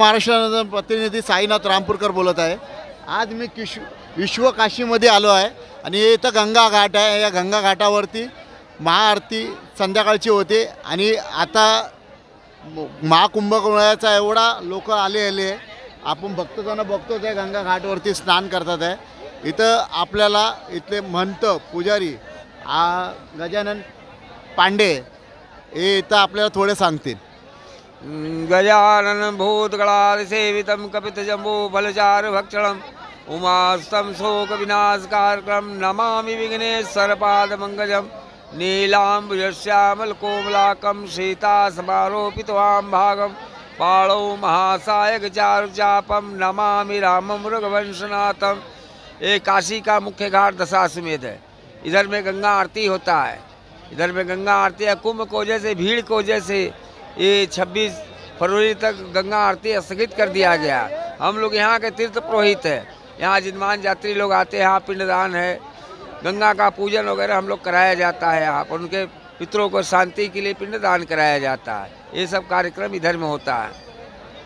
महाराष्ट्राचा प्रतिनिधी साईनाथ रामपूरकर बोलत आहे. आज मी किश विश्वकाशीमध्ये आलो आहे आणि इथं गंगा घाट आहे. या गंगा घाटावरती महाआरती संध्याकाळची होते आणि आता महाकुंभकोणाचा महाकुंभमेळ्याचा एवढा लोक आले आले आहे. आपण भक्तजण बघतोच आहे गंगा घाटवरती स्नान करतात आहे. इथं आपल्याला इथले महंत पुजारी आ गजानन पांडे हे इथं आपल्याला थोडे सांगतील. गजानन भूतगणादिसेवितं कपितजम्बो फलचार भक्षणम् उमास्तं शोकविनाशकारकं नमामि विघ्नेश्वरपादमङ्गजं नीलाम्बुजश्यामलकोमलाकं भागं पाणौ महासायकचारुचापं नमामि रामं रघुवंशनाथम ये काशी का मुख्य घाट दशाश्वमेध है। इधर में गंगा आरती होता है। इधर में गंगा आरती है कुंभ को जैसे भीड़ को जैसे ये 26 फरवरी तक गंगा आरती स्थगित कर दिया गया। हम लोग यहाँ के तीर्थ पुरोहित है। यहाँ जिनमान यात्री लोग आते हैं यहाँ पिंडदान है। गंगा का पूजन वगैरह हम लोग कराया जाता है यहाँ पर। उनके पितरों को शांति के लिए पिंडदान कराया जाता है। ये सब कार्यक्रम इधर में होता है।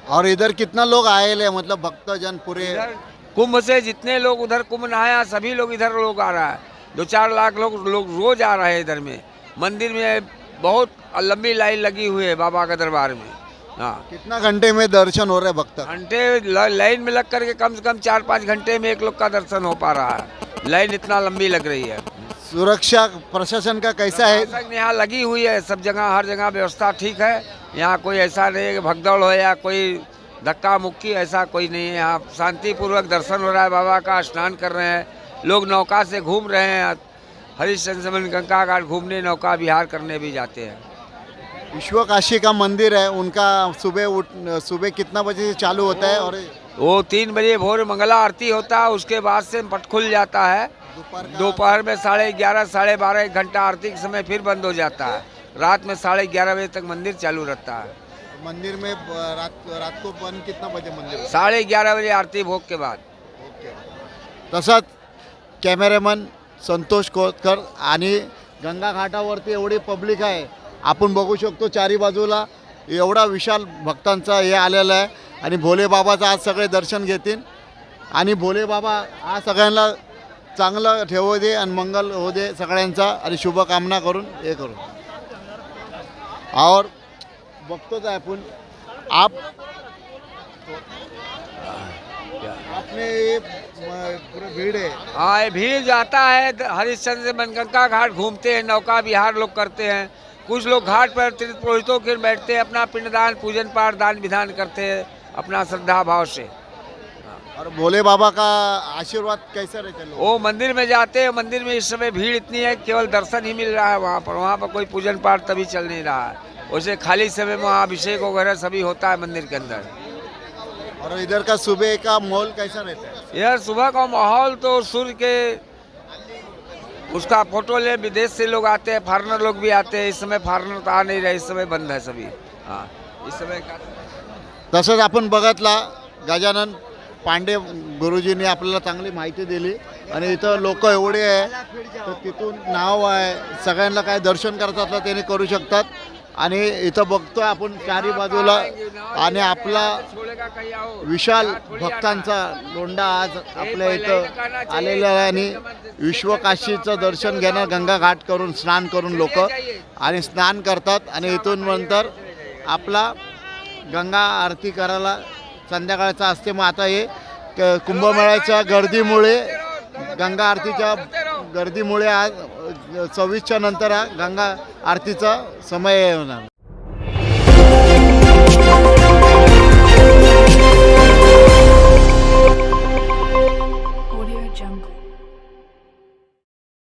और इधर कितना लोग आए ले? मतलब भक्तजन पूरे कुंभ से जितने लोग उधर कुंभ नहाया सभी लोग इधर लोग आ रहा है। दो चार लाख लोग लोग रोज आ रहे हैं इधर में। मंदिर में बहुत लंबी लाइन लगी हुई है बाबा के दरबार में। हाँ। कितना घंटे में दर्शन हो रहे भक्त घंटे लाइन में लग करके कम से कम चार पाँच घंटे में एक लोग का दर्शन हो पा रहा है। लाइन इतना लंबी लग रही है। सुरक्षा प्रशासन का कैसा है? यहाँ लगी हुई है सब जगह हर जगह व्यवस्था ठीक है। यहाँ कोई ऐसा नहीं है कि भगदौड़ हो या कोई धक्का मुक्की ऐसा कोई नहीं है। यहाँ शांतिपूर्वक दर्शन हो रहा है बाबा का स्नान कर रहे हैं। लोग नौका से घूम रहे हैं हरिश्चंद्र समन गंगा घाट घूमने नौका विहार करने भी जाते हैं। विश्व काशी का मंदिर है उनका सुबह उठ सुबह कितना बजे से चालू होता है और वो तीन बजे भोर मंगला आरती होता है उसके बाद से पट खुल जाता है। दोपहर में साढ़े ग्यारह साढ़े बारह एक घंटा आरती के समय फिर बंद हो जाता है। रात में साढ़े ग्यारह बजे तक मंदिर चालू रहता है। मंदिर में रात रात को बंद कितना बजे मंदिर साढ़े ग्यारह बजे आरती भोग के बाद। तसंच कॅमेरामन संतोष कोतकर आणि गंगा घाटावरती एवढी पब्लिक आहे. आपण बघू शकतो चारी बाजूला एवढा विशाल भक्तांचा हे आलेला आहे. आणि भोलेबाबाचं आज सगळे दर्शन घेतील. आणि भोलेबाबा आज सगळ्यांना चांगलं ठेवू हो दे आणि मंगल होऊ दे सगळ्यांचा आणि शुभकामना करून हे करू. और बघतोच आहे आपण. आप आपने ये पूरा भीड़ है? हाँ ये भीड़ जाता है हरिश्चंद्र से बनगंगा घाट घूमते हैं नौका विहार लोग करते हैं। कुछ लोग घाट पर तीर्थ पुरोहितों के बैठते हैं अपना पिंडदान पूजन पाठ दान विधान करते हैं अपना श्रद्धा भाव से। और भोले बाबा का आशीर्वाद कैसा रहता है वो मंदिर में जाते हैं मंदिर में इस समय भीड़ इतनी है केवल दर्शन ही मिल रहा है वहाँ पर। वहाँ पर कोई पूजन पाठ तभी चल नहीं रहा है। वैसे खाली समय में वहाँ अभिषेक वगैरह सभी होता है मंदिर के अंदर। और इधर का सुबह का माहौल कैसा रहता है? यार सुबह का माहौल तो सूर्य के उसका फोटो ले विदेश से लोग आते हैं फॉरनर लोग भी आते हैं। इस समय फॉरनर तो आ नहीं रहे इस समय बंद है सभी। हाँ इस समय का तसंच आपण बघतला गजानन पांडे गुरुजींनी आपल्याला चांगली माहिती दिली. आणि इथं लोक एवढे आहे तर तिथून नाव आहे सगळ्यांना काय दर्शन करतात त्याने करू शकतात. आणि इथं बघतोय आपण चारी बाजूला आणि आपला विशाल भक्तांचा लोंढा आज आपल्या इथं आलेला आहे आणि विश्वकाशीचं दर्शन घेणं गंगा घाट करून स्नान करून लोक आणि स्नान करतात आणि इथून नंतर आपला गंगा आरती करायला संध्याकाळचा असते. मग आता हे क- कुंभमेळ्याच्या गर्दीमुळे गंगा आरतीच्या गर्दीमुळे आज सव्वीसच्या नंतर हा गंगा आरतीचा समय होणार